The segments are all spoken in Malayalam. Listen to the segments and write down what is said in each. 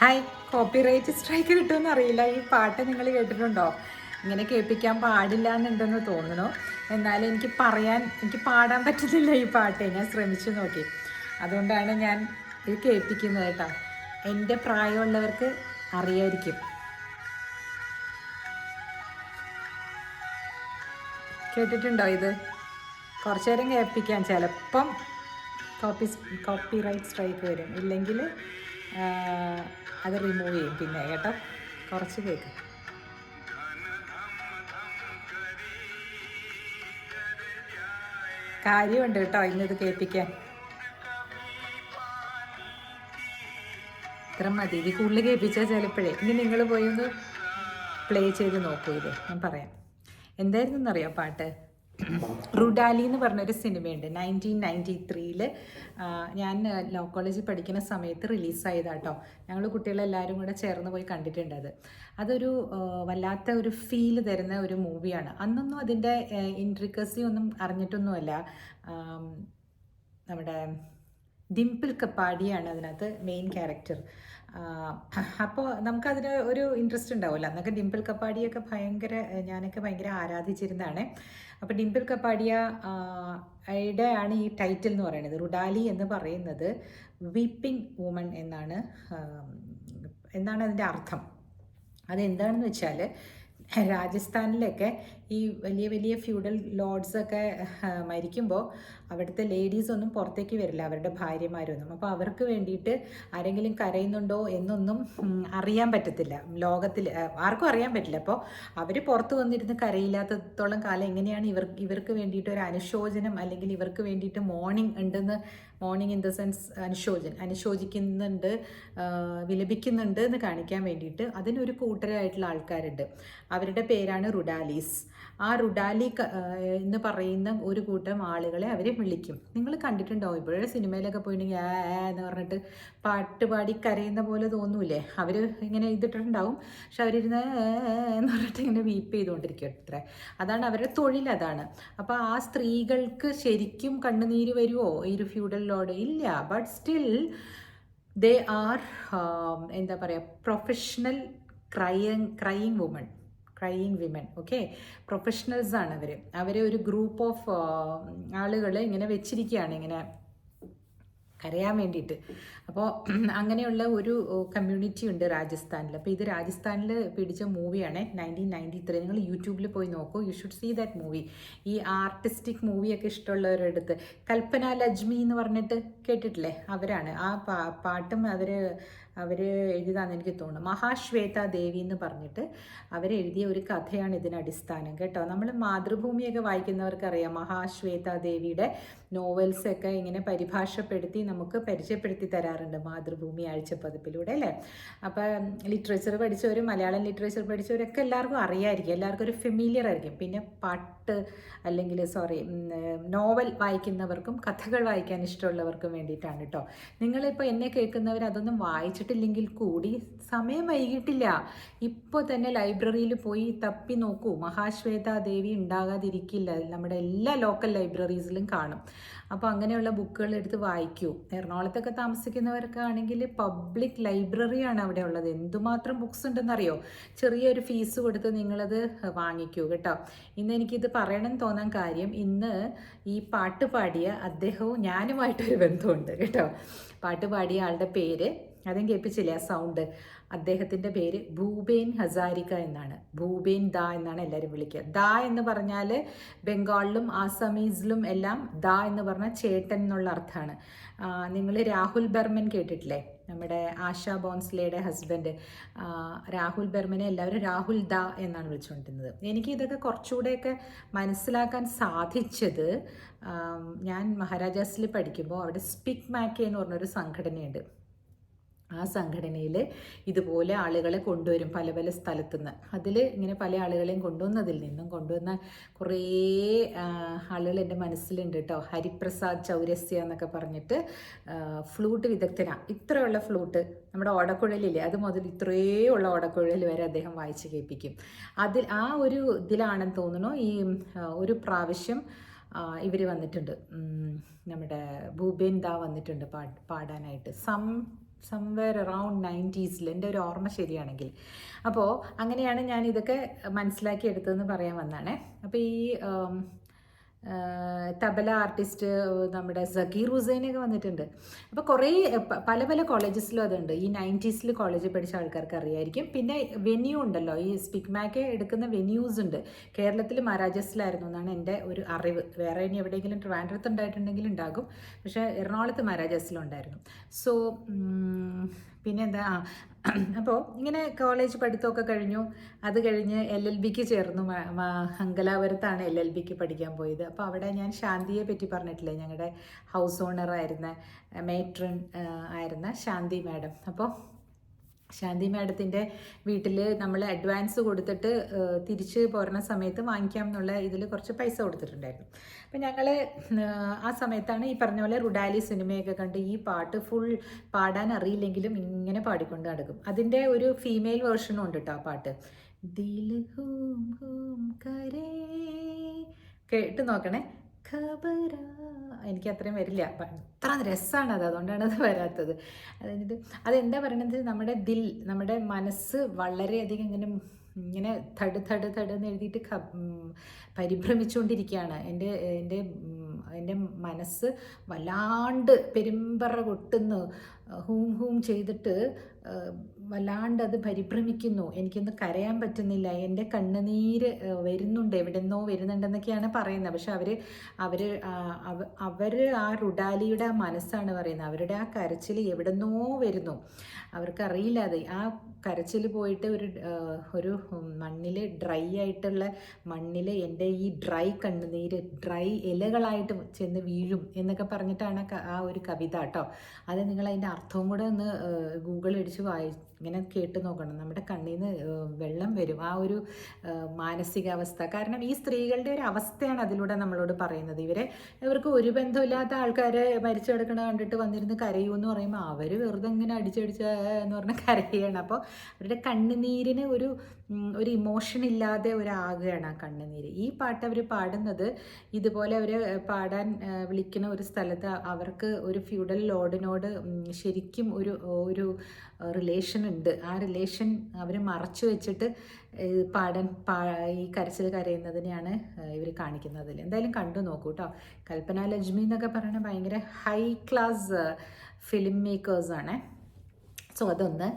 ഹായ് കോപ്പിറൈറ്റ് സ്ട്രൈക്ക് കിട്ടുമെന്ന് അറിയില്ല. ഈ പാട്ട് നിങ്ങൾ കേട്ടിട്ടുണ്ടോ? ഇങ്ങനെ കേൾപ്പിക്കാൻ പാടില്ല എന്നുണ്ടെന്ന് തോന്നുന്നു. എന്നാലും എനിക്ക് പറയാൻ എനിക്ക് പാടാൻ പറ്റുന്നില്ല ഈ പാട്ട്. ഞാൻ ശ്രമിച്ചു നോക്കി. അതുകൊണ്ടാണ് ഞാൻ ഇത് കേൾപ്പിക്കുന്നത് കേട്ടോ. എന്റെ പ്രായമുള്ളവർക്ക് അറിയായിരിക്കും. കേട്ടിട്ടുണ്ടോ ഇത്? കുറച്ചു നേരം കേൾപ്പിക്കാം. ചിലപ്പം കോപ്പി കോപ്പി റൈറ്റ് സ്ട്രൈക്ക് വരും. ഇല്ലെങ്കിൽ അത് റിമൂവ് ചെയ്യും. പിന്നെ കേട്ടോ കുറച്ച് കേക്ക് കാര്യമുണ്ട് കേട്ടോ ഇന്നത് കേൾപ്പിക്കാൻ. ഇത്ര മതി. ഇത് കൂടുതൽ കേൾപ്പിച്ചാൽ ചിലപ്പോഴേ. ഇനി നിങ്ങൾ പോയി ഒന്ന് പ്ലേ ചെയ്ത് നോക്കൂ ഇത്. ഞാൻ പറയാം. എന്തായിരുന്നു എന്നറിയോ പാട്ട്? റുഡാലി എന്ന് പറഞ്ഞൊരു സിനിമയുണ്ട്. നയന്റീൻ നയന്റി ത്രീയിൽ ഞാൻ ലോ കോളേജിൽ പഠിക്കുന്ന സമയത്ത് റിലീസായതാട്ടോ ഞങ്ങൾ കുട്ടികളെല്ലാവരും കൂടെ ചേർന്ന് പോയി കണ്ടിട്ടുണ്ട് അത്. അതൊരു വല്ലാത്ത ഒരു ഫീൽ തരുന്ന ഒരു മൂവിയാണ് അന്നൊന്നും അതിന്റെ ഇൻട്രിക്കസി ഒന്നും അറിഞ്ഞിട്ടൊന്നുമല്ല. നമ്മുടെ ഡിംപിൾ കപ്പാടിയാണ് അതിനകത്ത് മെയിൻ ക്യാരക്ടർ അപ്പോൾ നമുക്കതിന് ഒരു ഇൻട്രസ്റ്റ് ഉണ്ടാവില്ല അന്നൊക്കെ ഡിംപിൾ കപ്പാടിയൊക്കെ ഭയങ്കര ഞാനൊക്കെ ഭയങ്കര ആരാധിച്ചിരുന്നതാണ്. അപ്പോൾ ഡിംപിൾ കപ്പാടിയ ആണ് ഈ ടൈറ്റിൽ എന്ന് പറയുന്നത്. റുഡാലി എന്ന് പറയുന്നത് വീപ്പിംഗ് വുമൺ എന്നാണ് എന്നാണ് അതിന്റെ അർത്ഥം. അതെന്താണെന്ന് വെച്ചാൽ രാജസ്ഥാനിലൊക്കെ ഈ വലിയ വലിയ ഫ്യൂഡൽ ലോഡ്സൊക്കെ മരിക്കുമ്പോൾ അവിടുത്തെ ലേഡീസ് ഒന്നും പുറത്തേക്ക് വരില്ല അവരുടെ ഭാര്യമാരൊന്നും. അപ്പോൾ അവർക്ക് വേണ്ടിയിട്ട് ആരെങ്കിലും കരയുന്നുണ്ടോ എന്നൊന്നും അറിയാൻ പറ്റത്തില്ല. ലോകത്തിൽ ആർക്കും അറിയാൻ പറ്റില്ല. അപ്പോൾ അവർ പുറത്ത് വന്നിരുന്ന് കരയില്ലാത്തത്തോളം കാലം എങ്ങനെയാണ് ഇവർ ഇവർക്ക് വേണ്ടിയിട്ട് ഒരു അനുശോചനം അല്ലെങ്കിൽ ഇവർക്ക് വേണ്ടിയിട്ട് മോർണിംഗ് ഉണ്ടെന്ന് മോർണിംഗ് ഇൻ ദ സെൻസ് അനുശോചൻ അനുശോചിക്കുന്നുണ്ട് വിലപിക്കുന്നുണ്ട് എന്ന് കാണിക്കാൻ വേണ്ടിയിട്ട് അതിനൊരു കൂട്ടരായിട്ടുള്ള ആൾക്കാരുണ്ട്. അവരുടെ പേരാണ് റുഡാലീസ്. ആ റുഡാലി എന്ന് പറയുന്ന ഒരു കൂട്ടം ആളുകളെ അവർ വിളിക്കും. നിങ്ങൾ കണ്ടിട്ടുണ്ടാവും. ഇപ്പോഴേ സിനിമയിലൊക്കെ പോയിട്ടുണ്ടെങ്കിൽ ആ എന്ന് പറഞ്ഞിട്ട് പാട്ട് പാടി കരയുന്ന പോലെ തോന്നൂലേ അവർ ഇങ്ങനെ ഇതിട്ടിട്ടുണ്ടാവും. പക്ഷെ അവരിരുന്ന് എന്ന് പറഞ്ഞിട്ട് ഇങ്ങനെ വീപ്പ് ചെയ്തുകൊണ്ടിരിക്കും അത്ര. അതാണ് അവരുടെ തൊഴിൽ അതാണ്. അപ്പോൾ ആ സ്ത്രീകൾക്ക് ശരിക്കും കണ്ണുനീര് വരുമോ ഈ ഒരു ഫ്യൂഡൽ ലോഡ് ഇല്ല. ബട്ട് സ്റ്റിൽ ദേ ആർ എന്താ പറയുക professional crying crying woman crying women okay professionals ആണ് അവർ അവരെ ഒരു ഗ്രൂപ്പ് ഓഫ് ആളുകൾ ഇങ്ങനെ വെച്ചിരിക്കുകയാണ് ഇങ്ങനെ കരയാൻ വേണ്ടിയിട്ട്. അപ്പോൾ അങ്ങനെയുള്ള ഒരു കമ്മ്യൂണിറ്റി ഉണ്ട് രാജസ്ഥാനിൽ അപ്പോൾ ഇത് രാജസ്ഥാനിൽ പിടിച്ച മൂവിയാണ് നയന്റീൻ നയന്റി ത്രീ നിങ്ങൾ യൂട്യൂബിൽ പോയി നോക്കൂ. You should see that movie ഈ ആർട്ടിസ്റ്റിക് മൂവിയൊക്കെ ഇഷ്ടമുള്ളവരുടെ അടുത്ത്. കൽപ്പന ലജ്മി എന്ന് പറഞ്ഞിട്ട് കേട്ടിട്ടില്ലേ? അവരാണ്. ആ പാട്ടും അവർ അവർ എഴുതാന്ന് എനിക്ക് തോന്നുന്നു. മഹാശ്വേത ദേവി എന്ന് പറഞ്ഞിട്ട് അവരെഴുതിയ ഒരു കഥയാണ് ഇതിന് അടിസ്ഥാനം കേട്ടോ. നമ്മൾ മാതൃഭൂമിയൊക്കെ വായിക്കുന്നവർക്കറിയാം. മഹാശ്വേത ദേവിയുടെ നോവൽസൊക്കെ ഇങ്ങനെ പരിഭാഷപ്പെടുത്തി നമുക്ക് പരിചയപ്പെടുത്തി തരാറുണ്ട് മാതൃഭൂമി ആഴ്ചപ്പതിപ്പിലൂടെ അല്ലേ? അപ്പം ലിറ്ററേച്ചർ പഠിച്ചവരും മലയാളം ലിറ്ററേച്ചർ പഠിച്ചവരൊക്കെ എല്ലാവർക്കും അറിയായിരിക്കും. എല്ലാവർക്കും ഒരു ഫെമിലിയർ ആയിരിക്കും. പിന്നെ പാട്ട് അല്ലെങ്കിൽ സോറി നോവൽ വായിക്കുന്നവർക്കും കഥകൾ വായിക്കാൻ ഇഷ്ടമുള്ളവർക്കും വേണ്ടിയിട്ടാണ് കേട്ടോ. നിങ്ങളിപ്പോൾ എന്നെ കേൾക്കുന്നവർ അതൊന്നും വായിച്ചിട്ടില്ലെങ്കിൽ കൂടി. സമയം വൈകിട്ടില്ല. ഇപ്പോൾ തന്നെ ലൈബ്രറിയിൽ പോയി തപ്പി നോക്കൂ. മഹാശ്വേത ദേവി ഉണ്ടാകാതിരിക്കില്ല. നമ്മുടെ എല്ലാ ലോക്കൽ ലൈബ്രറീസിലും കാണും. അപ്പോൾ അങ്ങനെയുള്ള ബുക്കുകൾ എടുത്ത് വായിക്കൂ. എറണാകുളത്തൊക്കെ താമസിക്കുന്നവർക്കാണെങ്കിൽ പബ്ലിക് ലൈബ്രറിയാണ് അവിടെ ഉള്ളത്. എന്തുമാത്രം ബുക്സ് ഉണ്ടെന്നറിയോ? ചെറിയൊരു ഫീസ് കൊടുത്ത് നിങ്ങളത് വാങ്ങിക്കൂ കേട്ടോ. ഇന്ന് എനിക്കിത് പറയണം തോന്നാൻ കാര്യം ഇന്ന് ഈ പാട്ട് പാടിയ അദ്ദേഹവും ഞാനുമായിട്ടൊരു ബന്ധമുണ്ട് കേട്ടോ. പാട്ട് പാടിയ ആളുടെ പേര് അതും കേൾപ്പിച്ചില്ലേ ആ സൗണ്ട് അദ്ദേഹത്തിന്റെ പേര് ഭൂപേൻ ഹസാരിക എന്നാണ്. ഭൂപേൻ ദാ എന്നാണ് എല്ലാവരും വിളിക്കുക. ദാ എന്ന് പറഞ്ഞാൽ ബംഗാളിലും ആസാമീസിലും എല്ലാം ദാ എന്ന് പറഞ്ഞാൽ ചേട്ടൻ എന്നുള്ള അർത്ഥമാണ്. നിങ്ങൾ രാഹുൽ ബർമൻ കേട്ടിട്ടില്ലേ? നമ്മുടെ ആശാ ബോൺസ്ലയുടെ ഹസ്ബൻഡ് രാഹുൽ ബർമനെ എല്ലാവരും രാഹുൽ ദാ എന്നാണ് വിളിച്ചുകൊണ്ടിരുന്നത്. എനിക്ക് ഇതൊക്കെ കുറച്ചുകൂടെയൊക്കെ മനസ്സിലാക്കാൻ സാധിച്ചത് ഞാൻ മഹാരാജാസിൽ പഠിക്കുമ്പോൾ അവിടെ സ്പിക് മാക്കേ എന്ന് പറഞ്ഞൊരു സംഘടനയുണ്ട്. ആ സംഘടനയിൽ ഇതുപോലെ ആളുകളെ കൊണ്ടുവരും പല പല സ്ഥലത്തുനിന്ന് അതിൽ ഇങ്ങനെ പല ആളുകളെയും കൊണ്ടുവന്നതിൽ നിന്നും കൊണ്ടുവന്ന കുറേ ആളുകൾ എന്റെ മനസ്സിലുണ്ട് കേട്ടോ. ഹരിപ്രസാദ് ചൗരസ്യ എന്നൊക്കെ പറഞ്ഞിട്ട് ഫ്ലൂട്ട് വിദഗ്ധന. ഇത്രയുള്ള ഫ്ലൂട്ട് നമ്മുടെ ഓടക്കുഴലില്ലേ? അത് മുതൽ ഇത്രയേ ഉള്ള ഓടക്കുഴൽ വരെ അദ്ദേഹം വായിച്ച് കേൾപ്പിക്കും. അതിൽ ആ ഒരു ഇതിലാണെന്ന് തോന്നുന്നു ഈ ഒരു പ്രാവശ്യം ഇവർ വന്നിട്ടുണ്ട്. നമ്മുടെ ഭൂപേൻ ദാ വന്നിട്ടുണ്ട് പാടാനായിട്ട്. സം സംവെയർ അറൗണ്ട് നയന്റീസിൽ എന്റെ ഒരു ഓർമ്മ ശരിയാണെങ്കിൽ. അപ്പോൾ അങ്ങനെയാണ് ഞാൻ ഇതൊക്കെ മനസ്സിലാക്കി എടുത്തതെന്ന് പറയാൻ വന്നാണേ അപ്പോൾ ഈ തബല ആർട്ടിസ്റ്റ് നമ്മുടെ സക്കീർ ഹുസൈനൊക്കെ വന്നിട്ടുണ്ട്. അപ്പോൾ കുറേ പല പല കോളേജസിലും അതുണ്ട്. ഈ നയന്റീസിൽ കോളേജിൽ പഠിച്ച ആൾക്കാർക്ക് അറിയായിരിക്കും. പിന്നെ വെന്യൂ ഉണ്ടല്ലോ. ഈ സ്പിക്മാക്ക് എടുക്കുന്ന വെന്യൂസ് ഉണ്ട്. കേരളത്തിൽ മഹാരാജസിലായിരുന്നു എന്നാണ് എന്റെ ഒരു അറിവ്. വേറെ ഇനി എവിടെയെങ്കിലും ട്രിവാൻഡ്രത്ത് ഉണ്ടായിട്ടുണ്ടെങ്കിൽ ഉണ്ടാകും. പക്ഷേ എറണാകുളത്ത് മഹാരാജസിലുണ്ടായിരുന്നു സോ പിന്നെ എന്താ അപ്പോൾ ഇങ്ങനെ കോളേജ് പഠിത്തമൊക്കെ കഴിഞ്ഞു. അത് കഴിഞ്ഞ് എൽ എൽ ബിക്ക് ചേർന്നു. മംഗലാപുരത്താണ് എൽ എൽ ബിക്ക് പഠിക്കാൻ പോയത്. അപ്പോൾ അവിടെ ഞാൻ ശാന്തിയെ പറ്റി പറഞ്ഞിട്ടില്ലേ? ഞങ്ങളുടെ ഹൗസ് ഓണർ ആയിരുന്ന മേട്രൺ ആയിരുന്ന ശാന്തി മാഡം. അപ്പോൾ ശാന്തി മാഡത്തിന്റെ വീട്ടിൽ നമ്മൾ അഡ്വാൻസ് കൊടുത്തിട്ട് തിരിച്ച് പോരുന്ന സമയത്ത് വാങ്ങിക്കാം എന്നുള്ള ഇതിൽ കുറച്ച് പൈസ കൊടുത്തിട്ടുണ്ടായിരുന്നു. അപ്പം ഞങ്ങൾ ആ സമയത്താണ് ഈ പറഞ്ഞ പോലെ റുഡാലി സിനിമയൊക്കെ കണ്ട് ഈ പാട്ട് ഫുൾ പാടാൻ അറിയില്ലെങ്കിലും ഇങ്ങനെ പാടിക്കൊണ്ട് നടക്കും. അതിന്റെ ഒരു ഫീമെയിൽ വേർഷനും ഉണ്ട് കേട്ടോ ആ പാട്ട്. ദിൽ ഹൂം ഹൂം കരേ. കേട്ട് നോക്കണേ. എനിക്ക് അത്രയും വരില്ല. അത്ര രസമാണ് അത്. അതുകൊണ്ടാണ് അത് വരാത്തത്. അതായത് അതെന്താ പറയണത്? നമ്മുടെ ദിൽ നമ്മുടെ മനസ്സ് വളരെയധികം ഇങ്ങനെ ഇങ്ങനെ തട് തട് തട് എന്ന് എഴുതിയിട്ട് ക പരിഭ്രമിച്ചുകൊണ്ടിരിക്കുകയാണ്. എന്റെ എന്റെ എന്റെ മനസ്സ് വല്ലാണ്ട് പെരുമ്പറ കൊട്ടുന്നു. ഹൂം ഹൂം ചെയ്തിട്ട് വല്ലാണ്ട് അത് പരിഭ്രമിക്കുന്നു. എനിക്കൊന്ന് കരയാൻ പറ്റുന്നില്ല. എന്റെ കണ്ണുനീര് വരുന്നുണ്ട്. എവിടെന്നോ വരുന്നുണ്ടെന്നൊക്കെയാണ് പറയുന്നത്. പക്ഷെ അവർ അവർ അവർ ആ റുഡാലിയുടെ ആ മനസ്സാണ് പറയുന്നത്. അവരുടെ ആ കരച്ചിൽ എവിടെന്നോ വരുന്നു. അവർക്കറിയില്ല അത്. ആ കരച്ചിൽ പോയിട്ട് ഒരു ഒരു മണ്ണിൽ ഡ്രൈ ആയിട്ടുള്ള മണ്ണിൽ എന്റെ ഈ ഡ്രൈ കണ്ണുനീര് ഡ്രൈ ഇലകളായിട്ട് ചെന്ന് വീഴും എന്നൊക്കെ പറഞ്ഞിട്ടാണ് ആ ഒരു കവിത കേട്ടോ. അത് നിങ്ങൾ അതിന്റെ അർത്ഥവും കൂടെ ഒന്ന് ഗൂഗിൾ അടിച്ച് വായി ഇങ്ങനെ കേട്ട് നോക്കണം. നമ്മുടെ കണ്ണിൽ നിന്ന് വെള്ളം വരും. ആ ഒരു മാനസികാവസ്ഥ. കാരണം ഈ സ്ത്രീകളുടെ ഒരു അവസ്ഥയാണ് അതിലൂടെ നമ്മളോട് പറയുന്നത്. ഇവരെ ഇവർക്ക് ഒരു ബന്ധമില്ലാത്ത ആൾക്കാരെ മരിച്ചു കിടക്കണ കണ്ടിട്ട് വന്നിരുന്ന് കരയൂ എന്ന് പറയുമ്പോൾ അവർ വെറുതെ ഇങ്ങനെ അടിച്ചടിച്ച് എന്ന് പറഞ്ഞാൽ കരയാണ്. അപ്പോൾ അവരുടെ കണ്ണുനീരിന് ഒരു ഒരു ഇമോഷൻ ഇല്ലാതെ ഒരാകുകയാണ് ആ കണ്ണുനീര്. ഈ പാട്ട് അവർ പാടുന്നത് ഇതുപോലെ അവർ പാടാൻ വിളിക്കുന്ന ഒരു സ്ഥലത്ത് അവർക്ക് ഒരു ഫ്യൂഡൽ ലോഡിനോട് ശരിക്കും ഒരു ഒരു റിലേഷൻ ഉണ്ട്. ആ റിലേഷൻ അവർ മറച്ചു വെച്ചിട്ട് പാടാൻ പാ ഈ കരച്ചിൽ കരയുന്നതിനെയാണ് ഇവർ കാണിക്കുന്നത്. എന്തായാലും കണ്ടു നോക്കൂ കേട്ടോ കൽപ്പന ലക്ഷ്മി എന്നൊക്കെ പറയുന്നത് ഭയങ്കര ഹൈ ക്ലാസ് ഫിലിം മേക്കേഴ്സാണ് സോ അതൊന്ന്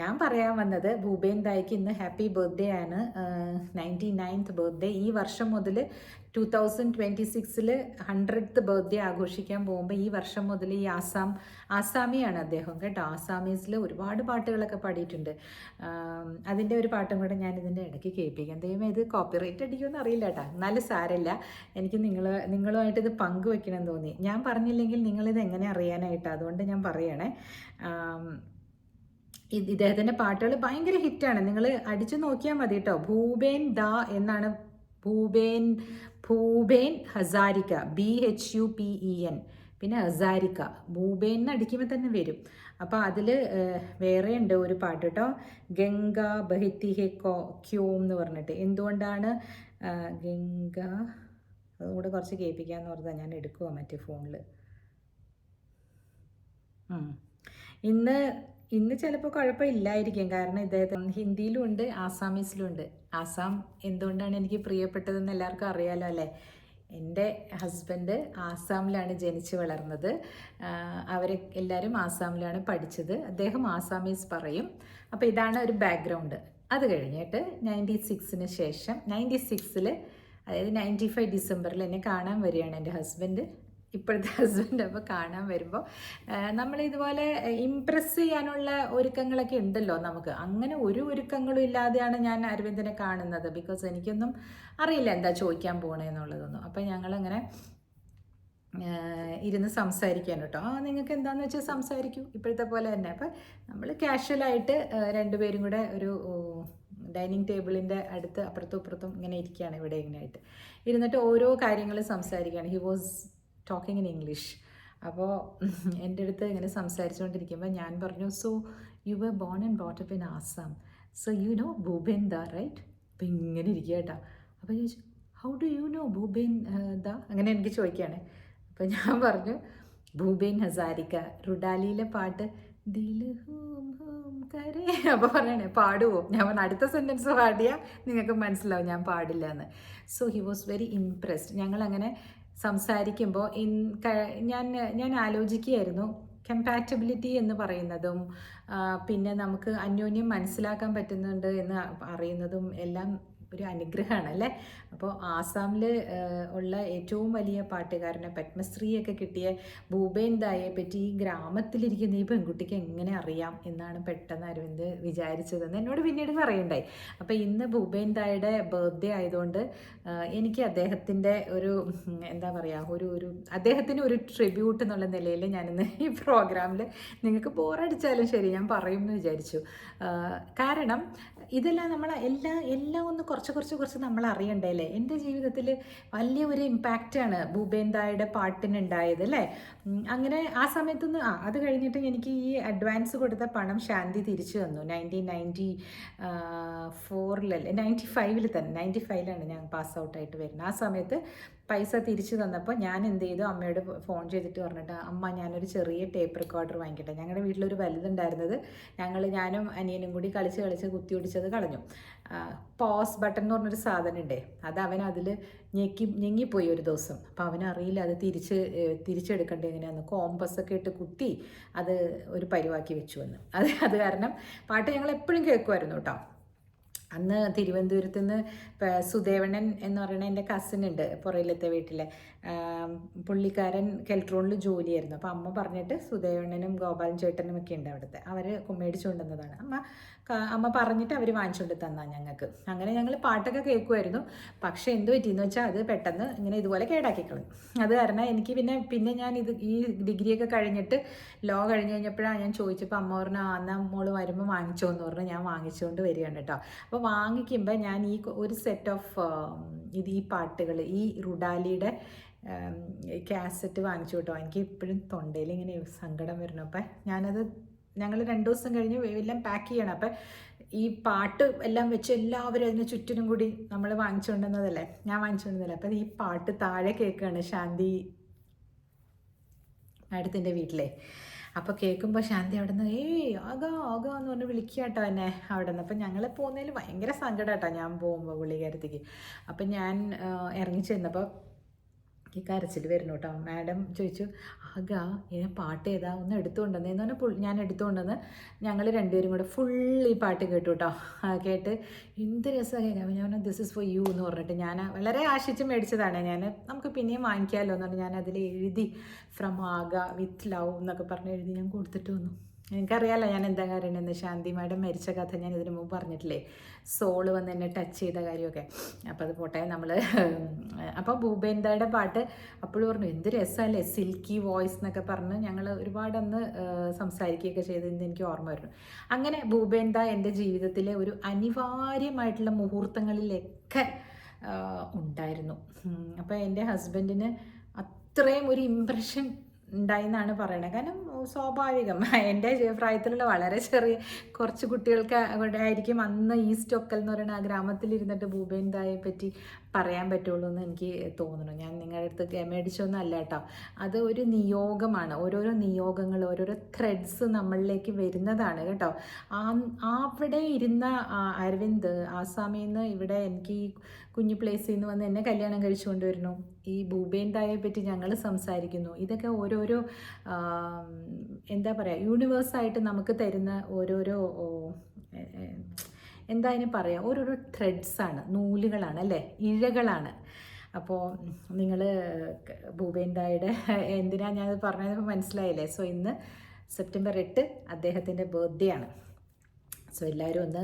ഞാൻ പറയാൻ വന്നത് ഭൂപേൻ ദായ്ക്ക് ഇന്ന് ഹാപ്പി ബർത്ത്ഡേ ആണ്. നയന്റി നയൻത്ത് ബർത്ത്ഡേ ഈ വർഷം മുതൽ ടു തൗസൻഡ് ട്വന്റി സിക്സിൽ ഹൺഡ്രഡ്ത്ത് ബർത്ത്ഡേ ആഘോഷിക്കാൻ പോകുമ്പോൾ ഈ വർഷം മുതൽ ഈ ആസാം ആസാമിയാണ് അദ്ദേഹം കേട്ടോ. ആസാമീസിൽ ഒരുപാട് പാട്ടുകളൊക്കെ പാടിയിട്ടുണ്ട്. അതിന്റെ ഒരു പാട്ടും കൂടെ ഞാൻ ഇതിന്റെ ഇടയ്ക്ക് കേൾപ്പിക്കാം. ദൈവം ഇത് കോപ്പിറൈറ്റ് അടിക്കുമെന്ന് അറിയില്ല കേട്ടോ. എന്നാലും സാരമില്ല. എനിക്ക് നിങ്ങൾ നിങ്ങളുമായിട്ട് ഇത് പങ്കുവെക്കണം തോന്നി. ഞാൻ പറഞ്ഞില്ലെങ്കിൽ നിങ്ങളിത് എങ്ങനെ അറിയാനായിട്ടാണ് അതുകൊണ്ട് ഞാൻ പറയണേ. ഇദ്ദേഹത്തിന്റെ പാട്ടുകൾ ഭയങ്കര ഹിറ്റാണ്. നിങ്ങൾ അടിച്ചു നോക്കിയാൽ മതി കേട്ടോ ഭൂപേൻ ദാ എന്നാണ് Bhupen Bhupen Hazarika. B H U P E N പിന്നെ ഹസാരിക്ക. ഭൂപേൻ എന്ന് അടിക്കുമ്പോൾ തന്നെ വരും. അപ്പോൾ അതിൽ വേറെ ഉണ്ട് ഒരു പാട്ട് കേട്ടോ ഗംഗ ബഹിത്തി ഹെ കോ ക്യോം എന്ന് പറഞ്ഞിട്ട്. എന്തുകൊണ്ടാണ് ഗംഗ? അതും കൂടെ കുറച്ച് കേൾപ്പിക്കാമെന്ന് പറഞ്ഞാൽ ഞാൻ എടുക്കുക മറ്റേ ഫോണിൽ. ഇന്ന് ഇന്ന് ചിലപ്പോൾ കുഴപ്പമില്ലായിരിക്കും. കാരണം ഇദ്ദേഹത്തിന് ഹിന്ദിയിലും ഉണ്ട് ആസാമീസിലും ഉണ്ട് ആസാം എന്തുകൊണ്ടാണ് എനിക്ക് പ്രിയപ്പെട്ടതെന്ന് എല്ലാവർക്കും അറിയാലോ അല്ലേ? എന്റെ ഹസ്ബൻഡ് ആസാമിലാണ് ജനിച്ചു വളർന്നത്. അവരെ എല്ലാവരും ആസാമിലാണ് പഠിച്ചത്. അദ്ദേഹം ആസാമീസ് പറയും. അപ്പോൾ ഇതാണ് ഒരു ബാക്ക്ഗ്രൗണ്ട് അത് കഴിഞ്ഞിട്ട് നയന്റി സിക്സിന് ശേഷം നയന്റി സിക്സിൽ അതായത് നയന്റി ഫൈവ് ഡിസംബറിൽ എന്നെ കാണാൻ വരികയാണ് എന്റെ ഹസ്ബൻഡ്. ഇപ്പോഴത്തെ ഹസ്ബൻഡ് അപ്പോൾ കാണാൻ വരുമ്പോൾ നമ്മൾ ഇതുപോലെ ഇമ്പ്രസ് ചെയ്യാനുള്ള ഒരുക്കങ്ങളൊക്കെ ഉണ്ടല്ലോ നമുക്ക്. അങ്ങനെ ഒരു ഒരുക്കങ്ങളും ഇല്ലാതെയാണ് ഞാൻ അരവിന്ദനെ കാണുന്നത്. ബിക്കോസ് എനിക്കൊന്നും അറിയില്ല എന്താ ചോദിക്കാൻ പോകണേന്നുള്ളതൊന്നും അപ്പോൾ ഞങ്ങളങ്ങനെ ഇരുന്ന് സംസാരിക്കാൻ കേട്ടോ. ആ നിങ്ങൾക്ക് എന്താണെന്ന് വെച്ചാൽ സംസാരിക്കൂ. ഇപ്പോഴത്തെ പോലെ തന്നെ. അപ്പം നമ്മൾ കാഷ്വലായിട്ട് രണ്ടുപേരും കൂടെ ഒരു ഡൈനിങ് ടേബിളിന്റെ അടുത്ത് അപ്പുറത്തും ഇപ്പുറത്തും ഇങ്ങനെ ഇരിക്കുകയാണ് ഇവിടെ ഇങ്ങനെ ആയിട്ട് ഇരുന്നിട്ട് ഓരോ കാര്യങ്ങൾ സംസാരിക്കുകയാണ്. He was talking in English അപ്പോൾ എന്റെ അടുത്ത് ഇങ്ങനെ സംസാരിച്ചുകൊണ്ടിരിക്കുമ്പോൾ ഞാൻ പറഞ്ഞു so you were born and brought up in Assam so you know Bhupen da right അപ്പം ഇങ്ങനെ ഇരിക്കുക കേട്ടോ. അപ്പോൾ ചോദിച്ചു how do you know Bhupen da അങ്ങനെ എനിക്ക് ചോദിക്കുകയാണ്. അപ്പോൾ ഞാൻ പറഞ്ഞു ഭൂപേൻ ഹസാരിക്ക റുഡാലിയിലെ പാട്ട് ദിൽ ഹൂം കരേ അപ്പോൾ പറയണേ പാടുവോ? ഞാൻ പറഞ്ഞ അടുത്ത സെന്റൻസ് പാടിയാൽ നിങ്ങൾക്ക് മനസ്സിലാവും ഞാൻ പാടില്ല എന്ന്. So he was very impressed ഞങ്ങൾ അങ്ങനെ സംസാരിക്കുമ്പോൾ ഇൻ ഞാൻ ഞാൻ ആലോചിക്കുകയായിരുന്നു. കമ്പാറ്റബിലിറ്റി എന്ന് പറയുന്നതും പിന്നെ നമുക്ക് അന്യോന്യം മനസ്സിലാക്കാൻ പറ്റുന്നുണ്ട് എന്ന് അറിയുന്നതും എല്ലാം ഒരു അനുഗ്രഹമാണ് അല്ലേ? അപ്പോൾ ആസാമിൽ ഉള്ള ഏറ്റവും വലിയ പാട്ടുകാരനെ പത്മശ്രീയൊക്കെ കിട്ടിയ ഭൂപേൻ ദായെ പറ്റി ഈ ഗ്രാമത്തിലിരിക്കുന്ന ഈ പെൺകുട്ടിക്ക് എങ്ങനെ അറിയാം എന്നാണ് പെട്ടെന്ന് അരവിന്ദ് വിചാരിച്ചതെന്ന് എന്നോട് പിന്നീട് പറയണ്ടായി. അപ്പോൾ ഇന്ന് ഭൂപേൻ ദായുടെ ബർത്ത്ഡേ ആയതുകൊണ്ട് എനിക്ക് അദ്ദേഹത്തിന്റെ ഒരു എന്താ പറയുക ഒരു ഒരു അദ്ദേഹത്തിന് ഒരു ട്രിബ്യൂട്ട് എന്നുള്ള നിലയിൽ ഞാനിന്ന് ഈ പ്രോഗ്രാമിൽ നിങ്ങൾക്ക് ബോറടിച്ചാലും ശരി ഞാൻ പറയും എന്ന് വിചാരിച്ചു കാരണം ഇതെല്ലാം നമ്മൾ എല്ലാം എല്ലാം ഒന്ന് കുറച്ച് കുറച്ച് കുറച്ച് നമ്മൾ അറിയണ്ടേ അല്ലേ? എന്റെ ജീവിതത്തിൽ വലിയ ഒരു ഇമ്പാക്റ്റാണ് ഭൂപേന്ദായുടെ പാട്ടിനുണ്ടായത് അല്ലേ? അങ്ങനെ ആ സമയത്തൊന്ന് ആ അത് കഴിഞ്ഞിട്ട് എനിക്ക് ഈ അഡ്വാൻസ് കൊടുത്ത പണം ശാന്തി തിരിച്ചു തന്നു. നയന്റീൻ നയന്റി ഫോറിലല്ലേ നയന്റി ഫൈവിൽ തന്നെ നയന്റി ഫൈവിലാണ് ഞാൻ പാസ് ഔട്ടായിട്ട് വരുന്നത്. ആ സമയത്ത് പൈസ തിരിച്ചു തന്നപ്പോൾ ഞാൻ എന്ത് ചെയ്തു? അമ്മയോട് ഫോൺ ചെയ്തിട്ട് പറഞ്ഞിട്ട് അമ്മ ഞാനൊരു ചെറിയ ടേപ്പ് റെക്കോർഡർ വാങ്ങിക്കട്ടെ. ഞങ്ങളുടെ വീട്ടിലൊരു വലുതുണ്ടായിരുന്നത് ഞങ്ങൾ ഞാനും അനിയനും കൂടി കളിച്ച് കളിച്ച് കുത്തി ഒടിച്ചത് കളഞ്ഞു. പോസ് ബട്ടൺ എന്ന് പറഞ്ഞൊരു സാധനം ഉണ്ടേ അത് അവൻ അതിൽ ഞെക്കി ഞെങ്ങിപ്പോയി ഒരു ദിവസം. അപ്പം അവനറിയില്ല അത് തിരിച്ച് തിരിച്ചെടുക്കേണ്ടത് എങ്ങനെയാന്ന്. കോമ്പസ് ഒക്കെ ഇട്ട് കുത്തി അത് ഒരു പരിവാക്കി വെച്ചു എന്ന് അത് അത് കാരണം പാട്ട് ഞങ്ങൾ എപ്പോഴും കേൾക്കുമായിരുന്നു കേട്ടോ അന്ന് തിരുവനന്തപുരത്ത് നിന്ന് സുദേവണൻ എന്ന് പറയുന്ന എന്റെ കസിൻ ഉണ്ട് പുറയിലത്തെ വീട്ടിലെ. പുള്ളിക്കാരൻ കെൽട്രോണിൽ ജോലിയായിരുന്നു. അപ്പോൾ അമ്മ പറഞ്ഞിട്ട് സുദേവണ്ണനും ഗോപാലൻ ചേട്ടനും ഒക്കെ ഉണ്ട് അവിടുത്തെ. അവർ മേടിച്ചു കൊണ്ടുവന്നതാണ് അമ്മ അമ്മ പറഞ്ഞിട്ട് അവർ വാങ്ങിച്ചുകൊണ്ട് തന്നാ ഞങ്ങൾക്ക്. അങ്ങനെ ഞങ്ങൾ പാട്ടൊക്കെ കേൾക്കുമായിരുന്നു പക്ഷേ എന്ത് പറ്റിയെന്ന് വെച്ചാൽ അത് പെട്ടെന്ന് ഇങ്ങനെ ഇതുപോലെ കേടാക്കിക്കളും അത് കാരണം എനിക്ക് പിന്നെ പിന്നെ ഞാൻ ഇത് ഈ ഡിഗ്രിയൊക്കെ കഴിഞ്ഞിട്ട് ലോ കഴിഞ്ഞ് കഴിഞ്ഞപ്പോഴാണ് ഞാൻ ചോദിച്ചപ്പോൾ അമ്മ പറഞ്ഞു ആ എന്നാൽ മോൾ വരുമ്പോൾ വാങ്ങിച്ചോ എന്ന് പറഞ്ഞു ഞാൻ വാങ്ങിച്ചുകൊണ്ട് വരികയാണ് കേട്ടോ. അപ്പോൾ വാങ്ങിക്കുമ്പോൾ ഞാൻ ഈ ഒരു സെറ്റ് ഓഫ് ഇത് ഈ പാട്ടുകൾ ഈ റുഡാലിയുടെ കാസറ്റ് വാങ്ങിച്ചു കേട്ടോ. എനിക്ക് ഇപ്പോഴും തൊണ്ടയിൽ ഇങ്ങനെ സങ്കടം വരുന്നു. അപ്പം ഞാനത് ഞങ്ങൾ രണ്ട് ദിവസം കഴിഞ്ഞ് എല്ലാം പാക്ക് ചെയ്യണം. അപ്പം ഈ പാട്ട് എല്ലാം വെച്ച് എല്ലാവരും അതിന് ചുറ്റിനും കൂടി നമ്മൾ വാങ്ങിച്ചുകൊണ്ടുവന്നതല്ലേ ഞാൻ വാങ്ങിച്ചുകൊണ്ടുവന്നതല്ലേ അപ്പം ഈ പാട്ട് താഴെ കേൾക്കുകയാണ് ശാന്തി മാഡത്തിന്റെ വീട്ടിലെ. അപ്പോൾ കേൾക്കുമ്പോൾ ശാന്തി അവിടെ നിന്ന് ഏയ് ആകാ ആകാ എന്ന് പറഞ്ഞ് വിളിക്കുക കേട്ടോ എന്നെ അവിടെ നിന്ന് അപ്പം ഞങ്ങൾ പോകുന്നതിൽ ഭയങ്കര സങ്കടം കേട്ടോ. ഞാൻ പോകുമ്പോൾ പുള്ളിക്കാരത്തേക്ക്. അപ്പം ഞാൻ ഇറങ്ങി ചെന്നപ്പോൾ ഈ കരച്ചിൽ വരുന്നു കേട്ടോ. മാഡം ചോദിച്ചു ആകാ ഇങ്ങനെ പാട്ട് ഏതാ? ഒന്ന് എടുത്തുകൊണ്ടുവന്നേ എന്ന് പറഞ്ഞാൽ ഞാൻ എടുത്തുകൊണ്ടുവന്ന് ഞങ്ങൾ രണ്ടുപേരും കൂടെ ഫുൾ ഈ പാട്ട് കേട്ടു കേട്ടോ. കേട്ട് എന്ത് രസമാണ് കേൾക്കാം ഞാൻ ദിസ് ഇസ് ഫോർ യു എന്ന് പറഞ്ഞിട്ട് ഞാൻ വളരെ ആശിച്ച് മേടിച്ചതാണ്. ഞാൻ നമുക്ക് പിന്നെയും വാങ്ങിക്കാമല്ലോ എന്ന് പറഞ്ഞ് ഞാൻ അതിൽ എഴുതി ഫ്രം ആഗ വിത്ത് ലവ് എന്നൊക്കെ പറഞ്ഞ് എഴുതി ഞാൻ കൊടുത്തിട്ട് വന്നു. എനിക്കറിയാലോ ഞാൻ എന്താ കാര്യം എന്ന് ശാന്തി മാഡം മരിച്ച കഥ ഞാൻ ഇതിനു മുമ്പ് പറഞ്ഞിട്ടില്ലേ? സോൾ വന്ന് എന്നെ ടച്ച് ചെയ്ത കാര്യമൊക്കെ. അപ്പോൾ അത് പോട്ടെ നമ്മൾ അപ്പോൾ ഭൂപേന്ദയുടെ പാട്ട് അപ്പോഴും പറഞ്ഞു എന്ത് രസമല്ലേ സിൽക്കി വോയിസ് എന്നൊക്കെ പറഞ്ഞ് ഞങ്ങൾ ഒരുപാട് അന്ന് സംസാരിക്കുകയൊക്കെ ചെയ്തതെന്ന് എനിക്ക് ഓർമ്മ വരുന്നു. അങ്ങനെ ഭൂപേന്ദ എന്റെ ജീവിതത്തിലെ ഒരു അനിവാര്യമായിട്ടുള്ള മുഹൂർത്തങ്ങളിലൊക്കെ ഉണ്ടായിരുന്നു. അപ്പോൾ എന്റെ ഹസ്ബൻഡിന് അത്രയും ഒരു ഇമ്പ്രഷൻ ഉണ്ടായി എന്നാണ് പറയണത് കാരണം സ്വാഭാവികം. എന്റെ പ്രായത്തിലുള്ള വളരെ ചെറിയ കുറച്ച് കുട്ടികൾക്ക് ആയിരിക്കും അന്ന് ഈസ്റ്റ് ഒക്കൽ എന്ന് പറയുന്ന ആ ഗ്രാമത്തിലിരുന്നിട്ട് ഭൂപേന്ദായെ പറ്റി പറയാൻ പറ്റുള്ളൂ എന്ന് എനിക്ക് തോന്നുന്നു. ഞാൻ നിങ്ങളുടെ അടുത്ത് മേടിച്ചൊന്നും അല്ല കേട്ടോ. അത് ഒരു നിയോഗമാണ്. ഓരോരോ നിയോഗങ്ങൾ ഓരോരോ ത്രെഡ്സ് നമ്മളിലേക്ക് വരുന്നതാണ് കേട്ടോ. ആ അവിടെ ഇരുന്ന അരവിന്ദ് ആസാമിൽ നിന്ന് ഇവിടെ എനിക്ക് ഈ കുഞ്ഞു പ്ലേസിൽ നിന്ന് വന്ന് എന്നെ കല്യാണം കഴിച്ചു കൊണ്ടുവരുന്നു ഈ ഭൂപേന്ദായെ പറ്റി ഞങ്ങൾ സംസാരിക്കുന്നു. ഇതൊക്കെ ഓരോരോ എന്താ പറയുക യൂണിവേഴ്സായിട്ട് നമുക്ക് തരുന്ന ഓരോരോ എന്താ അതിന് പറയുക ഓരോരോ ത്രെഡ്സാണ് നൂലുകളാണ് അല്ലേ? ഇഴകളാണ്. അപ്പോൾ നിങ്ങൾ ഭൂപേന്ദായുടെ എന്തിനാ ഞാനത് പറഞ്ഞത് മനസ്സിലായില്ലേ? സോ ഇന്ന് സെപ്റ്റംബർ എട്ട് അദ്ദേഹത്തിന്റെ ബർത്ത്ഡേ ആണ്. സോ എല്ലാവരും ഒന്ന്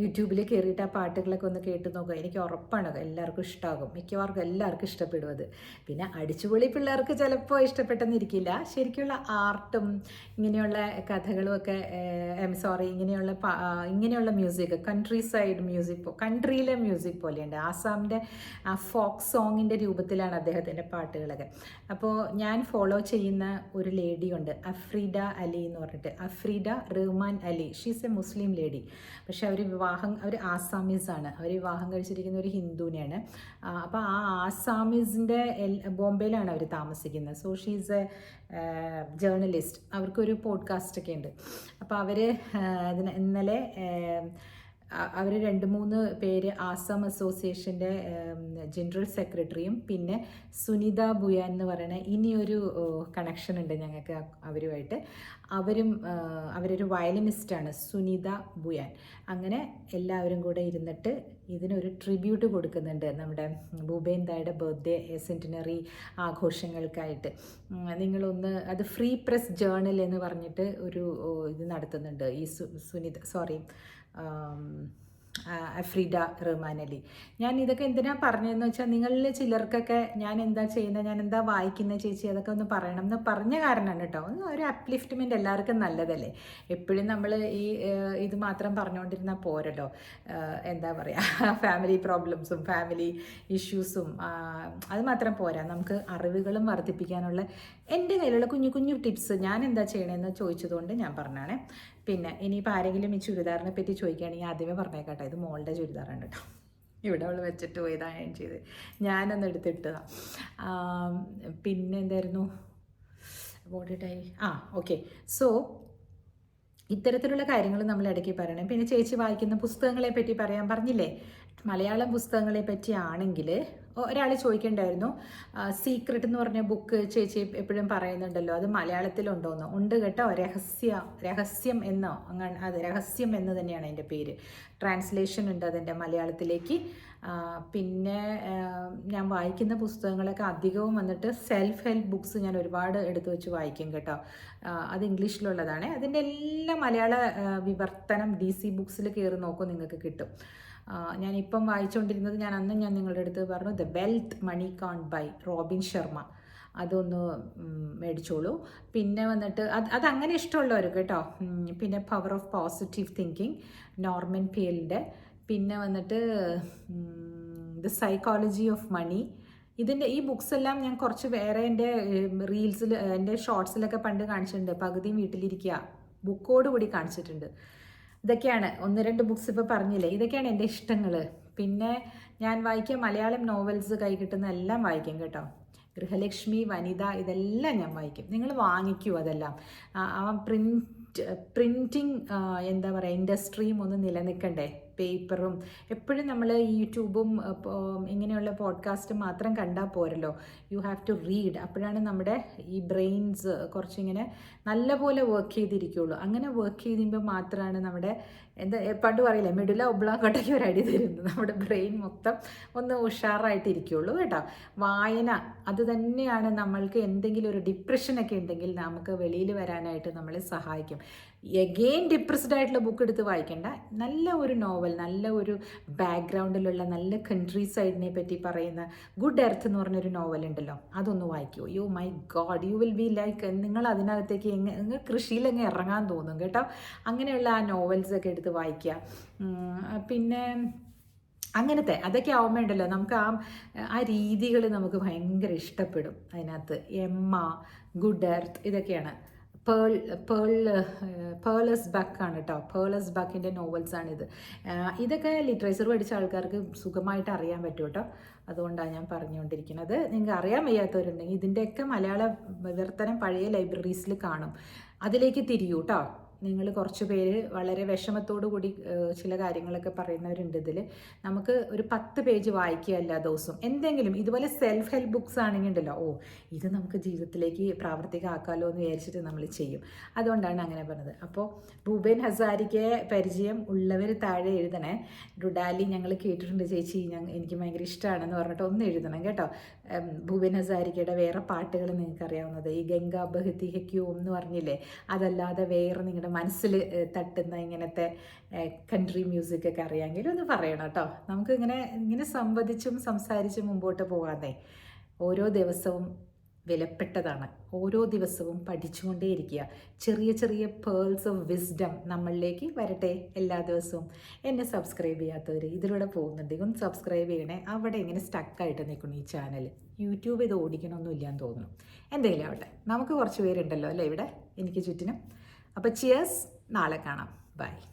യൂട്യൂബിൽ കയറിയിട്ട് ആ പാട്ടുകളൊക്കെ ഒന്ന് കേട്ട് നോക്കുക. എനിക്ക് ഉറപ്പാണ് എല്ലാവർക്കും ഇഷ്ടമാകും മിക്കവാർക്കും എല്ലാവർക്കും ഇഷ്ടപ്പെടും അത്. പിന്നെ അടിച്ചുപൊളി പിള്ളേർക്ക് ചിലപ്പോൾ ഇഷ്ടപ്പെട്ടെന്നിരിക്കില്ല ശരിക്കുള്ള ആർട്ടും ഇങ്ങനെയുള്ള കഥകളും ഒക്കെ ഐം സോറി ഇങ്ങനെയുള്ള ഇങ്ങനെയുള്ള മ്യൂസിക് കൺട്രി സൈഡ് മ്യൂസിക് കൺട്രിയിലെ മ്യൂസിക് പോലെയുണ്ട്. ആസാമിന്റെ ആ ഫോക്ക് സോങ്ങിന്റെ രൂപത്തിലാണ് അദ്ദേഹത്തിന്റെ പാട്ടുകളൊക്കെ. അപ്പോൾ ഞാൻ ഫോളോ ചെയ്യുന്ന ഒരു ലേഡിയുണ്ട് അഫ്രീഡ അലി എന്ന് പറഞ്ഞിട്ട്. Afreeda Rahman Ali. She's a Muslim lady പക്ഷെ അവർ വിവാഹം അവർ ആസാമീസാണ്. അവർ വിവാഹം കഴിച്ചിരിക്കുന്ന ഒരു ഹിന്ദുവിനെയാണ്. അപ്പോൾ ആ ആസാമീസിന്റെ ബോംബെയിലാണ് അവർ താമസിക്കുന്നത്. സോ ഷീസ് എ ജേർണലിസ്റ്റ് അവർക്കൊരു പോഡ്കാസ്റ്റ് ഒക്കെ ഉണ്ട്. അപ്പോൾ അവർ ഇന്നലെ അവർ രണ്ട് മൂന്ന് പേര് ആസാം അസോസിയേഷന്റെ ജനറൽ സെക്രട്ടറിയും പിന്നെ സുനിത ബുയാൻ എന്ന് പറയുന്ന ഇനിയൊരു കണക്ഷൻ ഉണ്ട് ഞങ്ങൾക്ക് അവരുമായിട്ട്. അവരും അവരൊരു വയലിനിസ്റ്റാണ് സുനിത ബുയാൻ അങ്ങനെ എല്ലാവരും കൂടെ ഇരുന്നിട്ട് ഇതിനൊരു ട്രിബ്യൂട്ട് കൊടുക്കുന്നുണ്ട് നമ്മുടെ ഭൂപേൻ ദായുടെ ബർത്ത്ഡേ സെന്റിനറി ആഘോഷങ്ങൾക്കായിട്ട്. നിങ്ങളൊന്ന് അത് ഫ്രീ പ്രസ് ജേണൽ എന്ന് പറഞ്ഞിട്ട് ഒരു ഇത് നടത്തുന്നുണ്ട്. ഈ സുനിത സോറി അഫ്രീഡ റഹ്മാൻ അലി ഞാൻ ഇതൊക്കെ എന്തിനാ പറഞ്ഞതെന്ന് വെച്ചാൽ നിങ്ങളിൽ ചിലർക്കൊക്കെ ഞാൻ എന്താ ചെയ്യുന്നത് ഞാൻ എന്താ വായിക്കുന്ന ചേച്ചി അതൊക്കെ ഒന്ന് പറയണം എന്ന് പറഞ്ഞ കാരണമാണ് കേട്ടോ ഒന്ന് ഒരു അപ്ലിഫ്റ്റ്മെന്റ് എല്ലാവർക്കും നല്ലതല്ലേ? എപ്പോഴും നമ്മൾ ഈ ഇത് മാത്രം പറഞ്ഞുകൊണ്ടിരുന്നാൽ ഏഹ്, എന്താ പറയുക ഫാമിലി പ്രോബ്ലംസും ഫാമിലി ഇഷ്യൂസും അത് മാത്രം പോരാ. നമുക്ക് അറിവുകളും വർദ്ധിപ്പിക്കാനുള്ള എന്റെ കയ്യിലുള്ള കുഞ്ഞു കുഞ്ഞു ടിപ്സ് ഞാൻ എന്താ ചെയ്യണമെന്ന് ചോദിച്ചതുകൊണ്ട് ഞാൻ പറഞ്ഞാണേ. പിന്നെ ഇനിയിപ്പോൾ ആരെങ്കിലും ഈ ചുരിദാറിനെ പറ്റി ചോദിക്കുകയാണെങ്കിൽ ആദ്യമേ പറഞ്ഞേക്കട്ടെ. ഇത് മോളുടെ ചുരിദാറാണ് കേട്ടോ. ഇവിടെ അവൾ വെച്ചിട്ട് പോയതാണ് ഞാൻ ചെയ്ത് ഞാനൊന്ന് എടുത്തിട്ടതാണ് പിന്നെ എന്തായിരുന്നു? ബോഡിട്ടായി ആ ഓക്കെ സോ ഇത്തരത്തിലുള്ള കാര്യങ്ങൾ നമ്മൾ ഇടയ്ക്ക് പറയണം. പിന്നെ ചേച്ചി വായിക്കുന്ന പുസ്തകങ്ങളെ പറ്റി പറയാൻ പറഞ്ഞില്ലേ? മലയാളം പുസ്തകങ്ങളെ പറ്റി പറ്റിയാണെങ്കിൽ ഒരാൾ ചോദിക്കണ്ടായിരുന്നു. സീക്രട്ട് എന്ന് പറഞ്ഞ ബുക്ക് ചേച്ചി എപ്പോഴും പറയുന്നുണ്ടല്ലോ അത് മലയാളത്തിലുണ്ടോയെന്ന് ഉണ്ട് കേട്ടോ രഹസ്യ രഹസ്യം എന്നോ അങ്ങനെ അത് രഹസ്യം എന്ന് തന്നെയാണ് അതിന്റെ പേര്. ട്രാൻസ്ലേഷൻ ഉണ്ട് അതിന്റെ മലയാളത്തിലേക്ക്. പിന്നെ ഞാൻ വായിക്കുന്ന പുസ്തകങ്ങളൊക്കെ അധികവും വന്നിട്ട് സെൽഫ് ഹെൽപ്പ് ബുക്സ് ഞാൻ ഒരുപാട് എടുത്തു വെച്ച് വായിക്കും കേട്ടോ. അത് ഇംഗ്ലീഷിലുള്ളതാണ്. അതിന്റെ എല്ലാ മലയാള വിവർത്തനം ഡി സി ബുക്സിൽ കയറി നോക്കും നിങ്ങൾക്ക് കിട്ടും. ഞാനിപ്പം വായിച്ചുകൊണ്ടിരുന്നത് ഞാൻ അന്ന് ഞാൻ നിങ്ങളുടെ അടുത്ത് പറഞ്ഞു the wealth money can't buy Robin Sharma. അതൊന്ന് മേടിച്ചോളൂ. പിന്നെ വന്നിട്ട് അത് അതങ്ങനെ ഇഷ്ടമുള്ളവർ കേട്ടോ. പിന്നെ power of positive thinking Norman പിയലിന്റെ പിന്നെ വന്നിട്ട് ദ സൈക്കോളജി ഓഫ് മണി ഇതിന്റെ ഈ ബുക്സ് എല്ലാം ഞാൻ കുറച്ച് വേറെ എന്റെ റീൽസിൽ എന്റെ ഷോർട്സിലൊക്കെ പണ്ട് കാണിച്ചിട്ടുണ്ട്. പകുതിയും വീട്ടിലിരിക്കുക ബുക്കോട് കൂടി കാണിച്ചിട്ടുണ്ട്. ഇതൊക്കെയാണ്. ഒന്ന് രണ്ട് ബുക്സ് ഇപ്പോൾ പറഞ്ഞില്ലേ? ഇതൊക്കെയാണ് എന്റെ ഇഷ്ടങ്ങൾ പിന്നെ ഞാൻ വായിക്കുക മലയാളം നോവൽസ് കൈ കിട്ടുന്ന എല്ലാം വായിക്കും കേട്ടോ. ഗൃഹലക്ഷ്മി വനിത ഇതെല്ലാം ഞാൻ വായിക്കും. നിങ്ങൾ വാങ്ങിക്കൂ അതെല്ലാം. ആ പ്രിന്റ് പ്രിന്റിങ് എന്താ പറയുക ഇൻഡസ്ട്രിയും ഒന്ന് നിലനിൽക്കണ്ടേ? പേപ്പറും എപ്പോഴും നമ്മൾ യൂട്യൂബും ഇങ്ങനെയുള്ള പോഡ്കാസ്റ്റ് മാത്രം കണ്ടാൽ പോരല്ലോ. യു ഹാവ് ടു റീഡ് അപ്പോഴാണ് നമ്മുടെ ഈ ബ്രെയിൻസ് കുറച്ചിങ്ങനെ നല്ലപോലെ വർക്ക് ചെയ്തിരിക്കുകയുള്ളൂ അങ്ങനെ വർക്ക് ചെയ്യുമ്പോൾ മാത്രമാണ് നമ്മുടെ എന്താ പണ്ട് പറയില്ലേ മിഡില ഒബ്ലാങ്കോട്ടേക്ക് ഒരു അടി തരുന്നത്. നമ്മുടെ ബ്രെയിൻ മൊത്തം ഒന്ന് ഉഷാറായിട്ടിരിക്കുകയുള്ളൂ കേട്ടോ. വായന അത് തന്നെയാണ് നമ്മൾക്ക് എന്തെങ്കിലും ഒരു ഡിപ്രഷനൊക്കെ ഉണ്ടെങ്കിൽ നമുക്ക് വെളിയിൽ വരാനായിട്ട് നമ്മളെ സഹായിക്കും. എഗെയിൻ ഡിപ്രസ്ഡ് ആയിട്ടുള്ള ബുക്ക് എടുത്ത് വായിക്കേണ്ട. നല്ല ഒരു നോവൽ നല്ല ഒരു ബാക്ക്ഗ്രൗണ്ടിലുള്ള നല്ല കൺട്രി സൈഡിനെ പറ്റി പറയുന്ന ഗുഡ് എർത്ത് എന്ന് പറഞ്ഞൊരു നോവൽ ഉണ്ടല്ലോ. അതൊന്ന് വായിക്കൂ. You my god you will be like നിങ്ങൾ അതിനകത്തേക്ക് എങ്ങനെ നിങ്ങൾ കൃഷിയിലങ്ങ് ഇറങ്ങാൻ തോന്നും കേട്ടോ. അങ്ങനെയുള്ള ആ നോവൽസൊക്കെ എടുത്ത് വായിക്കുക. പിന്നെ അങ്ങനത്തെ അതൊക്കെ ആവുമ്പോണ്ടല്ലോ നമുക്ക് ആ ആ രീതികൾ നമുക്ക് ഭയങ്കര ഇഷ്ടപ്പെടും. അതിനകത്ത് എമ്മ ഗുഡ് എർത്ത് ഇതൊക്കെയാണ്. പേൾ പേൾ പേളസ് ആണ് കേട്ടോ പേളസ് ബക്കിന്റെ ഇത്. ഇതൊക്കെ ലിറ്ററേച്ചർ പഠിച്ച ആൾക്കാർക്ക് സുഖമായിട്ട് അറിയാൻ പറ്റും കേട്ടോ അതുകൊണ്ടാണ് ഞാൻ പറഞ്ഞുകൊണ്ടിരിക്കുന്നത്. നിങ്ങൾക്ക് അറിയാൻ വയ്യാത്തവരുണ്ടെങ്കിൽ ഇതിന്റെയൊക്കെ മലയാള വിവർത്തനം പഴയ ലൈബ്രറീസിൽ കാണും. അതിലേക്ക് തിരിയൂ കേട്ടോ നിങ്ങൾ കുറച്ച് പേര് വളരെ വിഷമത്തോടു കൂടി ചില കാര്യങ്ങളൊക്കെ പറയുന്നവരുണ്ട് ഇതിൽ. നമുക്ക് ഒരു പത്ത് പേജ് വായിക്കുക എല്ലാ ദിവസവും. എന്തെങ്കിലും ഇതുപോലെ സെൽഫ് ഹെൽപ്പ് ബുക്ക്സ് ആണെങ്കിൽ ഉണ്ടല്ലോ ഓ ഇത് നമുക്ക് ജീവിതത്തിലേക്ക് പ്രാവർത്തികമാക്കാമല്ലോ എന്ന് വിചാരിച്ചിട്ട് നമ്മൾ ചെയ്യും. അതുകൊണ്ടാണ് അങ്ങനെ പറഞ്ഞത്. അപ്പോൾ ഭൂപേൻ ഹസാരിക്ക് പരിചയം ഉള്ളവർ താഴെ എഴുതണേ. ഡുഡാലി ഞങ്ങൾ കേട്ടിട്ടുണ്ട് ചേച്ചി എനിക്ക് ഭയങ്കര ഇഷ്ടമാണെന്ന് പറഞ്ഞിട്ട് ഒന്ന് എഴുതണം കേട്ടോ. ഭൂപേൻ ഹസാരികയുടെ വേറെ പാട്ടുകൾ നിങ്ങൾക്ക് അറിയാവുന്നത് ഈ ഗംഗാ ബഹുതി ഹെക്യൂം എന്ന് പറഞ്ഞില്ലേ? അതല്ലാതെ വേറെ നിങ്ങളുടെ മനസ്സിൽ തട്ടുന്ന ഇങ്ങനത്തെ കൺട്രി മ്യൂസിക് ഒക്കെ അറിയാമെങ്കിൽ ഒന്ന് പറയണം കേട്ടോ. നമുക്ക് ഇങ്ങനെ ഇങ്ങനെ സംവദിച്ചും സംസാരിച്ചും മുമ്പോട്ട് പോകാതെ ഓരോ ദിവസവും വിലപ്പെട്ടതാണ്. ഓരോ ദിവസവും പഠിച്ചുകൊണ്ടേയിരിക്കുക. ചെറിയ ചെറിയ പേൾസ് ഓഫ് വിസ്ഡം നമ്മളിലേക്ക് വരട്ടെ എല്ലാ ദിവസവും. എന്നെ സബ്സ്ക്രൈബ് ചെയ്യാത്തവർ ഇതിലൂടെ പോകുന്നുണ്ടെങ്കിൽ ഒന്ന് സബ്സ്ക്രൈബ് ചെയ്യണേ. അവിടെ ഇങ്ങനെ സ്റ്റക്കായിട്ട് നിൽക്കണം ഈ ചാനൽ യൂട്യൂബ് ഇത് ഓടിക്കണമൊന്നുമില്ല എന്ന് തോന്നുന്നു. എന്തെങ്കിലും ആവട്ടെ. നമുക്ക് കുറച്ച് പേരുണ്ടല്ലോ അല്ലേ ഇവിടെ? എനിക്ക് ചുറ്റിനും. അപ്പോൾ ചിയേഴ്സ് നാളെ കാണാം. ബൈ